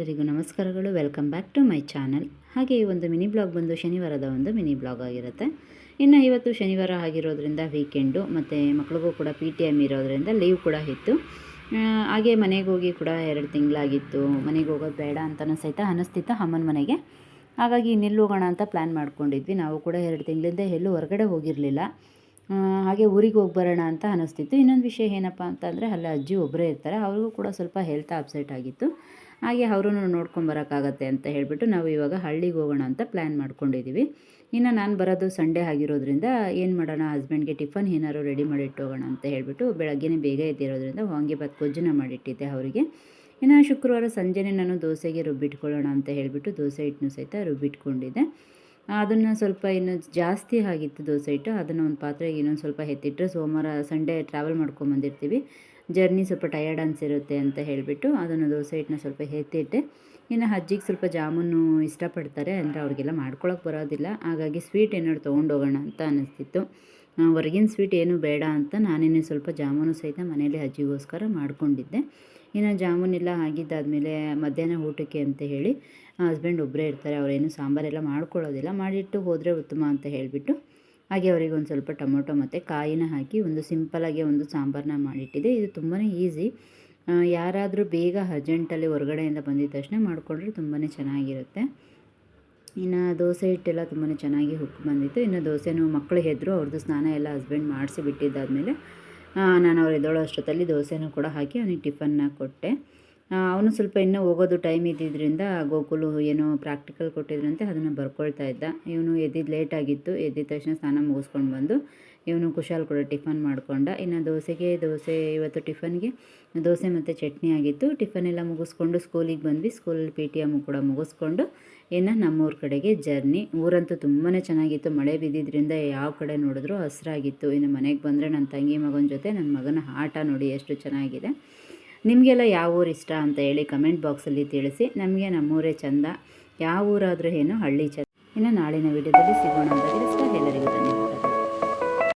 ಎಲ್ಲರಿಗೂ ನಮಸ್ಕಾರಗಳು. Welcome back to my channel ಹಾಗೆ ಈ ಒಂದು ಮಿನಿ ಬ್ಲಾಗ್ ಬಂದು ಶನಿವಾರದ ಒಂದು ಮಿನಿ ಬ್ಲಾಗ್ ಆಗಿರುತ್ತೆ. ಇನ್ನು ಇವತ್ತು ಶನಿವಾರ ಆಗಿರೋದ್ರಿಂದ ವೀಕೆಂಡು ಮತ್ತು ಮಕ್ಳಿಗೂ ಕೂಡ ಪಿ ಟಿ ಎಂ ಇರೋದ್ರಿಂದ ಲೀವ್ ಕೂಡ ಇತ್ತು. ಹಾಗೆ ಮನೆಗೆ ಹೋಗಿ ಕೂಡ ಎರಡು ತಿಂಗಳಾಗಿತ್ತು. ಮನೆಗೆ ಹೋಗೋದು ಬೇಡ ಅಂತಲೂ ಸಹಿತ ಅನ್ನಿಸ್ತಿತ್ತು ಅಮ್ಮನ ಮನೆಗೆ. ಹಾಗಾಗಿ ನಿಲ್ಲೋಗೋಣ ಹೋಗೋಣ ಅಂತ ಪ್ಲ್ಯಾನ್ ಮಾಡ್ಕೊಂಡಿದ್ವಿ. ನಾವು ಕೂಡ ಎರಡು ತಿಂಗಳಿಂದ ಎಲ್ಲೂ ಹೊರಗಡೆ ಹೋಗಿರಲಿಲ್ಲ. ಹಾಗೆ ಊರಿಗೆ ಹೋಗಿ ಬರೋಣ ಅಂತ ಅನ್ನಿಸ್ತಿತ್ತು ಇನ್ನೊಂದು ವಿಷಯ ಏನಪ್ಪ ಅಂತಂದರೆ ಅಲ್ಲಿ ಅಜ್ಜಿ ಒಬ್ಬರೇ ಇರ್ತಾರೆ, ಅವ್ರಿಗೂ ಕೂಡ ಸ್ವಲ್ಪ ಹೆಲ್ತ್ ಅಪ್ಸೆಟ್ ಆಗಿತ್ತು. ಹಾಗೆ ಅವರೂ ನೋಡ್ಕೊಂಬರೋಕ್ಕಾಗತ್ತೆ ಅಂತ ಹೇಳಿಬಿಟ್ಟು ನಾವು ಇವಾಗ ಹಳ್ಳಿಗೆ ಹೋಗೋಣ ಅಂತ ಪ್ಲ್ಯಾನ್ ಮಾಡ್ಕೊಂಡಿದ್ದೀವಿ ಇನ್ನು ನಾನು ಬರೋದು ಸಂಡೇ ಆಗಿರೋದ್ರಿಂದ ಏನು ಮಾಡೋಣ ಹಸ್ಬೆಂಡ್ಗೆ ಟಿಫನ್ ಏನಾದ್ರು ರೆಡಿ ಮಾಡಿಟ್ಟು ಹೋಗೋಣ ಅಂತ ಹೇಳಿಬಿಟ್ಟು ಬೆಳಗ್ಗೆನೇ ಬೇಗ ಎದ್ದಿರೋದ್ರಿಂದ ವಾಂಗಿಭಾತ್ ಗೊಜ್ಜನ ಮಾಡಿಟ್ಟಿದ್ದೆ ಅವರಿಗೆ. ಇನ್ನು ಶುಕ್ರವಾರ ಸಂಜೆನೇ ನಾನು ದೋಸೆಗೆ ರುಬ್ಬಿಟ್ಕೊಳ್ಳೋಣ ಅಂತ ಹೇಳಿಬಿಟ್ಟು ದೋಸೆ ಹಿಟ್ಟನ್ನು ಸಹಿತ ರುಬ್ಬಿಟ್ಕೊಂಡಿದ್ದೆ. ಅದನ್ನು ಸ್ವಲ್ಪ ಇನ್ನು ಜಾಸ್ತಿ ಆಗಿತ್ತು ದೋಸೆ ಹಿಟ್ಟು. ಅದನ್ನು ಒಂದು ಪಾತ್ರೆಗೆ ಇನ್ನೊಂದು ಸ್ವಲ್ಪ ಎತ್ತಿಟ್ಟರೆ ಸೋಮವಾರ ಸಂಡೇ ಟ್ರಾವೆಲ್ ಮಾಡ್ಕೊಂಬಂದಿರ್ತೀವಿ ಜರ್ನಿ ಸ್ವಲ್ಪ ಟಯರ್ಡ್ ಅನಿಸಿರುತ್ತೆ ಅಂತ ಹೇಳಿಬಿಟ್ಟು ಅದನ್ನು ದೋಸೆ ಹಿಟ್ಟನ್ನ ಸ್ವಲ್ಪ ಎತ್ತಿಟ್ಟೆ. ಇನ್ನು ಅಜ್ಜಿಗೆ ಸ್ವಲ್ಪ ಜಾಮೂನು ಇಷ್ಟಪಡ್ತಾರೆ. ಅಂದರೆ ಅವ್ರಿಗೆಲ್ಲ ಮಾಡ್ಕೊಳಕ್ಕೆ ಬರೋದಿಲ್ಲ. ಹಾಗಾಗಿ ಸ್ವೀಟ್ ಏನಾದ್ರು ತೊಗೊಂಡೋಗೋಣ ಅಂತ ಅನ್ನಿಸ್ತಿತ್ತು ಹೊರಗಿನ ಸ್ವೀಟ್ ಏನು ಬೇಡ ಅಂತ ನಾನೇನೆ ಸ್ವಲ್ಪ ಜಾಮೂನು ಸಹಿತ ಮನೆಯಲ್ಲಿ ಅಜ್ಜಿಗೋಸ್ಕರ ಮಾಡಿಕೊಂಡಿದ್ದೆ. ಇನ್ನು ಜಾಮೂನೆಲ್ಲ ಆಗಿದ್ದಾದಮೇಲೆ ಮಧ್ಯಾಹ್ನ ಊಟಕ್ಕೆ ಅಂತ ಹೇಳಿ ಹಸ್ಬೆಂಡ್ ಒಬ್ಬರೇ ಇರ್ತಾರೆ, ಅವರೇನು ಸಾಂಬಾರೆಲ್ಲ ಮಾಡ್ಕೊಳ್ಳೋದಿಲ್ಲ. ಮಾಡಿಟ್ಟು ಹೋದರೆ ಉತ್ತಮ ಅಂತ ಹೇಳಿಬಿಟ್ಟು ಹಾಗೆ ಅವರಿಗೆ ಒಂದು ಸ್ವಲ್ಪ ಟೊಮೊಟೊ ಮತ್ತು ಕಾಯಿನ ಹಾಕಿ ಒಂದು ಸಿಂಪಲಾಗಿ ಒಂದು ಸಾಂಬಾರನ್ನ ಮಾಡಿಟ್ಟಿದೆ ಇದು ತುಂಬಾ ಈಸಿ. ಯಾರಾದರೂ ಬೇಗ ಅರ್ಜೆಂಟಲ್ಲಿ ಹೊರಗಡೆಯಿಂದ ಬಂದಿದ್ದ ತಕ್ಷಣ ಮಾಡಿಕೊಂಡ್ರೆ ತುಂಬಾ ಚೆನ್ನಾಗಿರುತ್ತೆ. ಇನ್ನು ದೋಸೆ ಹಿಟ್ಟೆಲ್ಲ ತುಂಬಾ ಚೆನ್ನಾಗಿ ಹುಕ್ಕಿ ಬಂದಿತ್ತು. ಇನ್ನು ದೋಸೆನೂ ಮಕ್ಕಳು ಹೆದರು ಅವ್ರದ್ದು ಸ್ನಾನ ಎಲ್ಲ ಹಸ್ಬೆಂಡ್ ಮಾಡಿಸಿ ಬಿಟ್ಟಿದ್ದಾದಮೇಲೆ ನಾನು ಅವ್ರು ಎದ್ದೋಳೋ ಅಷ್ಟೊತ್ತಲ್ಲಿ ದೋಸೆನೂ ಕೂಡ ಹಾಕಿ ಅವನಿಗೆ ಟಿಫನ್ನ ಕೊಟ್ಟೆ. ಅವನು ಸ್ವಲ್ಪ ಇನ್ನೂ ಹೋಗೋದು ಟೈಮ್ ಇದ್ದಿದ್ದರಿಂದ ಗೋಕುಲು ಏನೋ ಪ್ರಾಕ್ಟಿಕಲ್ ಕೊಟ್ಟಿದ್ರಂತೆ, ಅದನ್ನು ಬರ್ಕೊಳ್ತಾ ಇದ್ದ. ಇವನು ಎದ್ದಿದ್ದು ಲೇಟ್ ಆಗಿತ್ತು, ಎದ್ದಿದ ತಕ್ಷಣ ಸ್ನಾನ ಮುಗಿಸ್ಕೊಂಡು ಬಂದು ಇವನು ಕುಶಾಲ್ ಕೂಡ ಟಿಫನ್ ಮಾಡಿಕೊಂಡ. ಇನ್ನು ದೋಸೆಗೆ, ದೋಸೆ ಇವತ್ತು ಟಿಫನ್ಗೆ ದೋಸೆ ಮತ್ತು ಚಟ್ನಿ ಆಗಿತ್ತು. ಟಿಫನ್ ಎಲ್ಲ ಮುಗಿಸ್ಕೊಂಡು ಸ್ಕೂಲಿಗೆ ಬಂದ್ವಿ. ಸ್ಕೂಲಲ್ಲಿ ಪಿ ಟಿ ಎಂ ಕೂಡ ಮುಗಿಸ್ಕೊಂಡು ಇನ್ನು ನಮ್ಮೂರ ಕಡೆಗೆ ಜರ್ನಿ ಊರಂತೂ ತುಂಬಾ ಚೆನ್ನಾಗಿತ್ತು. ಮಳೆ ಬಿದ್ದಿದ್ದರಿಂದ ಯಾವ ಕಡೆ ನೋಡಿದ್ರೂ ಹಸಿರಾಗಿತ್ತು. ಇನ್ನು ಮನೆಗೆ ಬಂದರೆ ನನ್ನ ತಂಗಿ ಮಗನ ಜೊತೆ ನನ್ನ ಮಗನ ಆಟ ನೋಡಿ ಎಷ್ಟು ಚೆನ್ನಾಗಿದೆ. ನಿಮಗೆಲ್ಲ ಯಾವ ಊರು ಇಷ್ಟ ಅಂತ ಹೇಳಿ ಕಮೆಂಟ್ ಬಾಕ್ಸಲ್ಲಿ ತಿಳಿಸಿ. ನಮಗೆ ನಮ್ಮೂರೇ ಚಂದ. ಯಾವ ಊರಾದರೂ ಏನು ಹಳ್ಳಿ ಚಂದ. ಇನ್ನು ನಾಳಿನ ವಿಡಿಯೋದಲ್ಲಿ ಸಿಗೋಣ ಅಂತ ತಿಳಿಸ್ತಾ ಎಲ್ಲರಿಗೂ ಧನ್ಯವಾದ